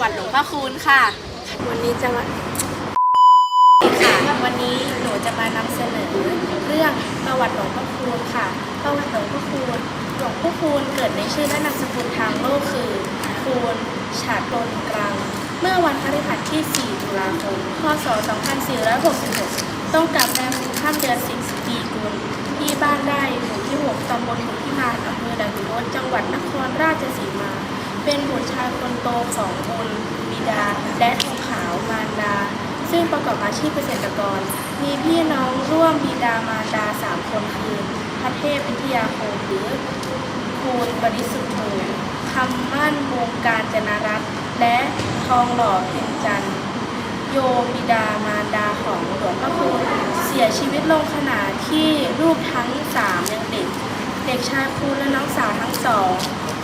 วัติหลวงพ่อคูณค่ะ วันนี้จะมาค่ะวันนี้หนูจะมานำเสนอเรื่องประวัติหลวงพ่อคูณค่ะ ประวัติหลวงพ่อคูณหลวงพ่อคูณเกิดในชื่อและนามสกุลทางโลกคือคูณฉาดตนกลาง เมื่อวันพฤหัสที่ 4 ตุลาคม พศ 2466 ต้องกลับแรมข้ามเดือน10ปีกุลที่บ้านได้หมู่ที่ 6ตำบลหุนพิมานอำเภอดานุรจังหวัดนครราชสีมา เป็นบุตรชายคนโตของบุญบิดา และทองขาวมารดา ซึ่งประกอบอาชีพเกษตรกร มีพี่น้องร่วมบิดามารดาสามคนคือพระเทพวิทยาคมหรือคูณบริสุทธิ์โธคำมั่นวงการจนรัตน์และทองหล่อเพ็ญจันทร์โยบิดามารดาของหลวงพ่อคูณเสียชีวิตลงขณะที่ลูกทั้งสามยังเด็ก เด็กชายคูณและน้องสาวทั้งสอง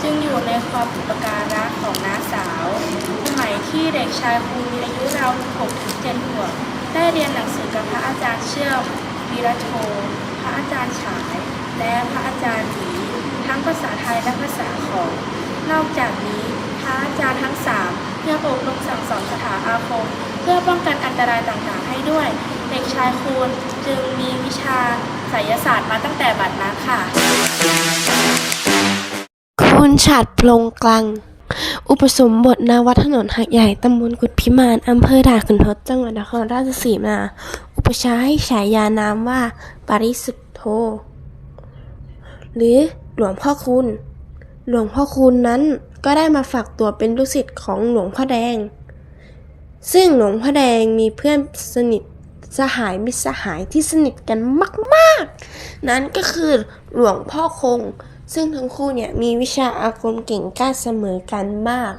จึงอยู่ในความอุปการะของน้าสาวสมัยที่เด็กชายคูมีอายุราว6ถึง7ขวบได้เรียนหนังสือกับพระอาจารย์เชื่อมวีระโทพระอาจารย์ฉาย และพระอาจารย์หีทั้งภาษาไทยและภาษาของ นอกจากนี้พระอาจารย์ทั้งสามยังอบรมสั่งสอนคาถาอาคม เพื่อป้องกันอันตรายต่างๆ ให้ด้วย เด็กชายคูณจึงมีวิชาไสยศาสตร์มาตั้งแต่บัดนั้นค่ะ คุณฉาดพลงกลัง อุปสมบทนาวัดถนนหักใหญ่ ตำบลกุดพิมาน อำเภอด่านขุนทด จังหวัดนครราชสีมา อุปชาให้ฉายานามว่า ปริสุทธโธ หรือหลวงพ่อคุณ หลวงพ่อคุณนั้นก็ได้มาฝากตัวเป็นลูกศิษย์ของหลวงพ่อแดง ซึ่งหลวงพ่อแดงมีเพื่อนสนิทสหายมิตรสหายที่สนิทกันมาก ๆ นั้นก็คือหลวงพ่อคง ซึ่งทั้งคู่เนี่ยมีวิชาอาคมเก่งกล้าเสมอกันมาก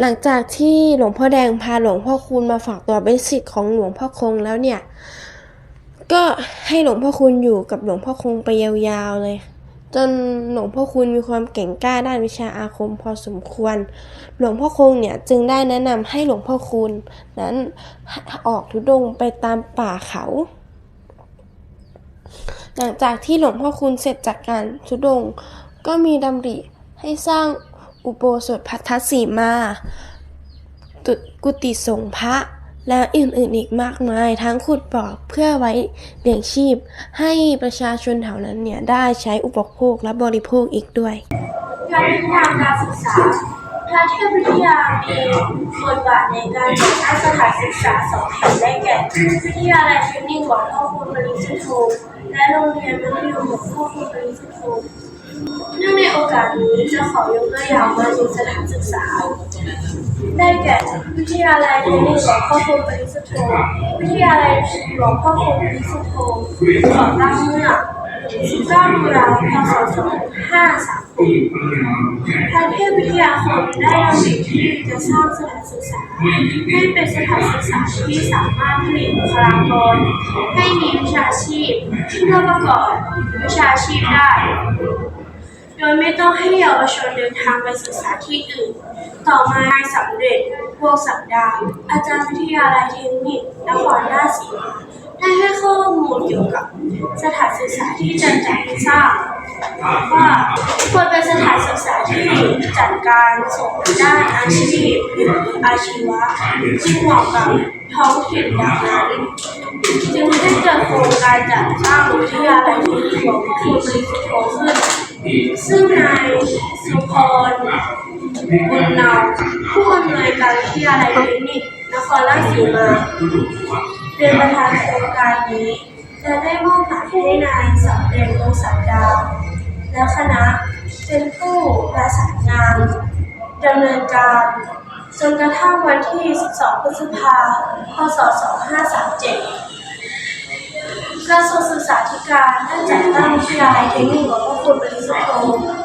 หลังจากที่หลวงพ่อแดงพาหลวงพ่อคูณมาฝากตัวเป็นศิษย์ของหลวงพ่อคงแล้วเนี่ย ก็ให้หลวงพ่อคูณอยู่กับหลวงพ่อคงไปยาวๆเลยจนหลวงพ่อคูณมีความเก่งกล้าด้านวิชาอาคมพอสมควร หลวงพ่อคงเนี่ยจึงได้แนะนำให้หลวงพ่อคูณนั้นออกทุดงไปตามป่าเขา หลังจากที่หลวงพ่อคูณเสร็จจากการทุดง ก็มีดำริให้สร้างอุโบสถพัทธสีมาตุกุฏิสงฆ์พระและอื่นๆอีกมากมาย ทั้งขุดบ่อเพื่อไว้เลี้ยงชีพ ให้ประชาชนแถวนั้นเนี่ยได้ใช้อุปโภคและบริโภคอีกด้วยการพัฒนาการศึกษาพระเทพวิทยามีบทบาทในการจัดตั้งสถานศึกษาสองแห่งได้แก่วิทยาลัยเทคนิคหลวงพ่อคูณปริสุทธโธ และโรงเรียนมัธยมหลวงพ่อคูณปริสุทธโธเนื่องในโอกาสนี้จะขอยกตัวอย่างมาถึงสถานศึกษา ได้แก่วิทยาลัยเทคนิคหลวงพ่อคูณปริสุทธโธวิทยาลัยหลวงพ่อคูณปริสุทธโธก่อตั้งเมื่อ19ตุลาคม2533 2536พระเทพวิทยาคมได้ดำริที่จะสร้างสถานศึกษา ให้เป็นสถานศึกษาที่สามารถผลิตบุคลากรให้มีวิชาชีพเพื่อประกอบวิชาชีพได้ โดยไม่ต้องให้เยาวชนเดินทางไปศึกษาที่อื่น ต่อมานสำเร็จพวงศักดาห์ อาจารย์วิทยาลัยเทคนิคนครราชสีมาได้ให้ข้อมูลเกี่ยวกับสถานศึกษาที่จะจัดสร้าง ว่าควรเป็นสถานศึกษาที่จัดการส่งด้านอาชีพหรืออาชีวะที่เหมาะกับท้องถิ่นดังนั้นจึงได้เกิดโครงการจัดสร้างวิทยาลัยเทคนิคของคุณปริสุทธโธขึ้นซึ่งนายสุพรบุญนาผู้อำนวยการวิทยาลัยเทคนิคนครราชสีมาเป็นประธานโครงการนี้ จะได้มอบหมายให้นายสำเร็จวงศ์สัปดาห์และคณะเป็นผู้ประสานงานดำเนินการจนกระทั่งวันที่ 12 พฤษภาคม พศ 2537 กระทรวงศึกษาธิการได้จัดตั้งวิทยาลัยเทคนิคหลวงพ่อคูณปริสุทธโธ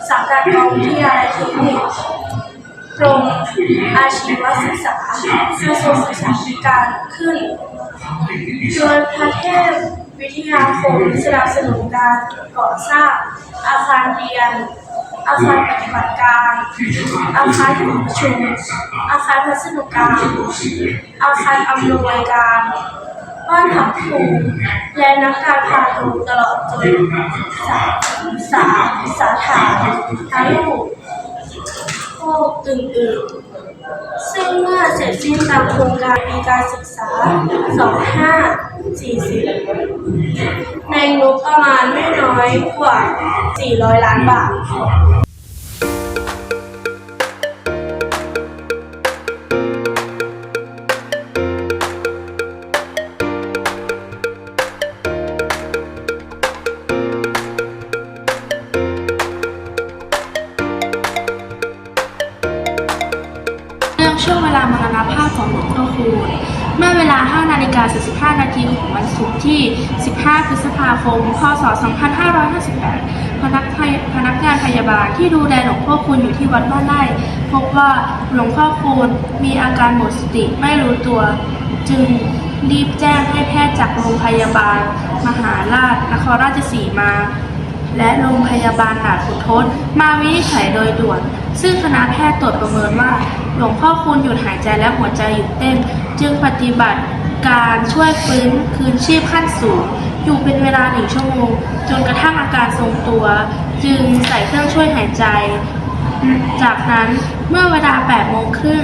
สังกัดกองวิทยาลัยเทคนิคกรมอาชีวศึกษากระทรวงศึกษาธิการขึ้น โดยพระเทพ วิทยาคมสนับสนุนการก่อสร้างอาคารเรียน อาคารปฏิบัติการ อาคารหอประชุม อาคารพัสดุการ อาคารอำนวยการ บ้านพักครูและนักการพาดูตลอดจนสาสาสาถานทารุโภคอื่นๆซึ่งเมื่อเสร็จสิ้นตามโครงการปีการศึกษา 25 40 ในงบประมาณไม่น้อยกว่า 400 ล้านบาทเรื่องช่วงเวลามรณภาพของหลวงพ่อคูณ เมื่อเวลา 5 นาฬิกา 45 นาทีของวันศุกร์ที่ 15 พฤษภาคม พศ 2558 พนักพยพนักงานพยาบาลที่ดูแลหลวงพ่อคูณอยู่ที่วัดบ้านไร่พบว่าหลวงพ่อคูณมีอาการหมดสติไม่รู้ตัว จึงรีบแจ้งให้แพทย์จากโรงพยาบาล มหาราชนครราชสีมา และโรงพยาบาลด่านขุนทดมาวินิจฉัยโดยด่วน ซึ่งคณะแพทย์ตรวจประเมินว่า หลวงพ่อคูณหยุดหายใจและหัวใจหยุดเต้น จึงปฏิบัติการช่วยฟื้นคืนชีพขั้นสูง อยู่เป็นเวลาหนึ่งชั่วโมง จนกระทั่งอาการทรงตัว จึงใส่เครื่องช่วยหายใจ จากนั้นเมื่อเวลา8โมงครึ่ง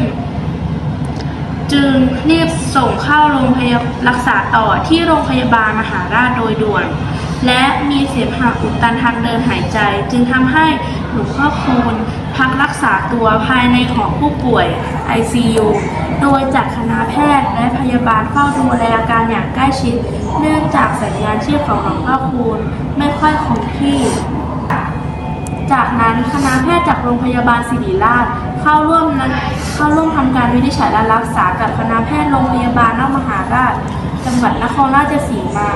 จึงรีบส่งเข้าโรงพยาบาลรักษาต่อที่โรงพยาบาลมหาราชโดยด่วน และมีเสมหะอุดตันทางเดินหายใจ จึงทำให้ หลวงพ่อคูณพักรักษาตัวภายในหอผู้ป่วย ICU โดยจากคณะแพทย์และพยาบาลเฝ้าดูแลอาการอย่างใกล้ชิด เนื่องจากสัญญาณชีพของหลวงพ่อคูณไม่ค่อยคงที่ จากนั้นคณะแพทย์จากโรงพยาบาลศิริราชเข้าร่วมนั้นเข้าร่วมทำการวินิจฉัยและรักษากับคณะแพทย์โรงพยาบาลนมหาราชจังหวัดนครราชสีมา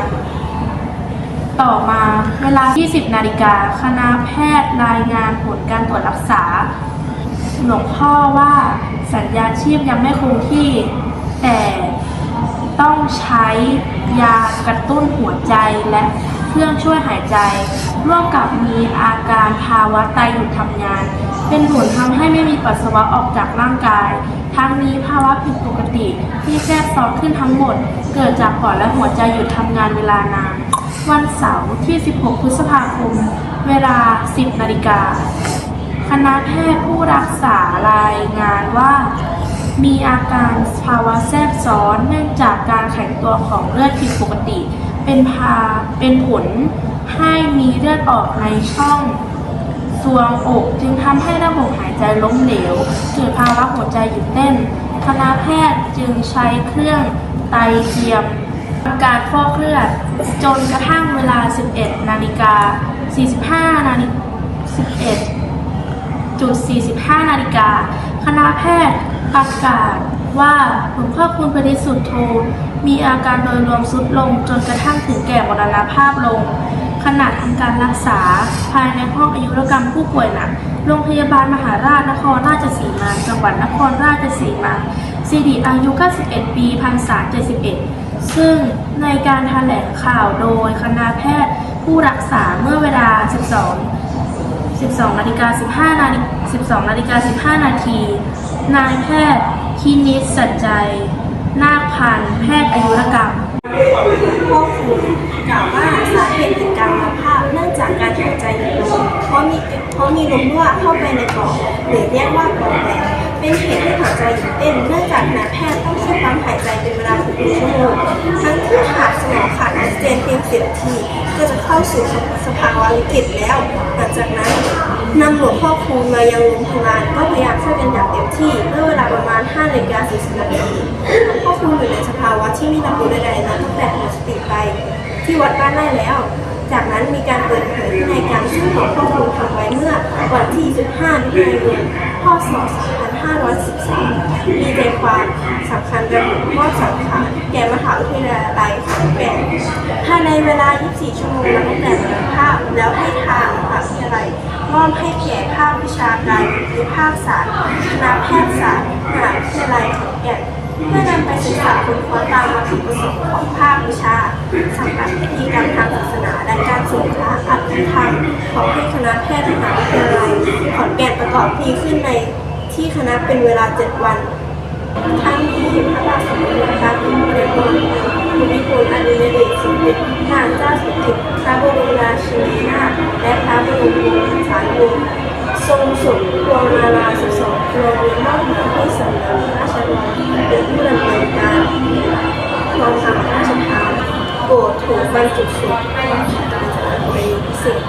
ต่อมาเวลา 20 นาฬิกาคณะแพทย์รายงานผลการตรวจรักษา หลวงพ่อว่าสัญญาณชีพยังไม่คงที่ แต่ต้องใช้ยากระตุ้นหัวใจและเครื่องช่วยหายใจ ร่วมกับมีอาการภาวะไตหยุดทำงาน เป็นผลทำให้ไม่มีปัสสาวะออกจากร่างกาย ทั้งนี้ภาวะผิดปกติที่แทรกซ้อนขึ้นทั้งหมด เกิดจากปอดและหัวใจหยุดทำงานเวลานาน วันเสาร์ที่ 16 พฤษภาคม เวลา 10 นาฬิกา คณะแพทย์ผู้รักษารายงานว่า มีอาการภาวะแทรกซ้อนเนื่องจากการแข็งตัวของเลือดผิดปกติ เป็นพาเป็นผลให้มีเลือดออกในช่องสวงอกจึงทำให้ระบบหายใจล้มเหลวเกิดภาวะหัวใจหยุดเต้น คณะแพทย์จึงใช้เครื่องไตเทียม ทำการฟอกเลือดจนกระทั่งเวลา 11 นาฬิกา 45 นาฬิกา 11จุด45 นาฬิกา คณะแพทย์ประกาศว่าหลวงพ่อคุณปริสุทธโธมีอาการโดยรวมทรุดลงจนกระทั่งถึงแก่มรณภาพลง ขณะทำการรักษาภายในห้องอายุรกรรมผู้ป่วยหนักโรงพยาบาลมหาราชนครราชสีมา จังหวัดนครราชสีมาสิริอายุ 91 ปีพรรษา 71 ซึ่งในการแถลงข่าวโดยคณะแพทย์ผู้รักษาเมื่อเวลา 12 12นาฬิกา15นาฬิ12นาฬิกา15 นาที นายแพทย์คินิตสัจใจ นาคพันธ์แพทย์อายุรกรรมพ่อคุณกล่าวว่าสาเหตุแห่งการมรณภาพเนื่องจากการหายใจหยุดลงเพราะมีเพราะมีลมรั่วเข้าไปในปอดหรือเรียกว่าปอดแตก เป็นเหตุให้หัวใจหยุดเต้นเนื่องจากนายแพทย์ต้องช่วยปั๊มหายใจเป็นเวลาหกชั่วโมงทั้งที่ขาดสมองขาดออกซิเจนเพียงสิบนาทีก็จะเข้าสู่สภาวะวิกฤตแล้ว หลังจากนั้นนำหลวงพ่อคูณมายังโรงพยาบาลก็พยายามช่วยกันอย่างเต็มที่เมื่อเวลาประมาณ5นาฬิกา40นาทีหลวงพ่อคูณอยู่ในสภาวะที่ไม่รับรู้ใดๆนะตั้งแต่หมดสติไป ที่วัดบ้านไร่แล้วจากนั้นมีการเปิดเผยพินัยกรรมซึ่งหลวงพ่อคูณทำไว้เมื่อวันที่ 25มิถุนายนพศ 2513 มีใจความสำคัญระบุมอบสังขารแก่มหาวิทยาลัยขอนแก่นภายในเวลา 24 ชั่วโมงนับแต่บันทึกภาพแล้วให้ทางมหาวิทยาลัยมอบให้แก่ภาควิชาการวิภาคศาสตร์คณะแพทยศาสตร์มหาวิทยาลัยขอนแก่นเพื่อนำไปศึกษาค้นคว้าตามวัตถุประสงค์ของภาควิชาสำหรับพิธีกรรมทางศาสนาและการสวดพระอภิธรรมของให้คณะแพทย์มหาวิทยาลัยขอนแก่นประกอบพิธีขึ้นใน ที่คณะเป็นเวลา 7 วัน ทั้งนี้พระบาทสมเด็จพระพุทธเจ้าภูมิพลอดุลยเดชสมเด็จพระนางเจ้าสิริกิติ์พระบรมราชินีนาถและพระบรมวงศานุวงศ์ทรงสมพวงมาลาสิบสองพวงมอบหมายให้สำนักพระราชวังเป็นผู้ดำเนินการพร้อมทำพระราชทานโปรดถูกบรรจุศพพระราชทานในพิเศษ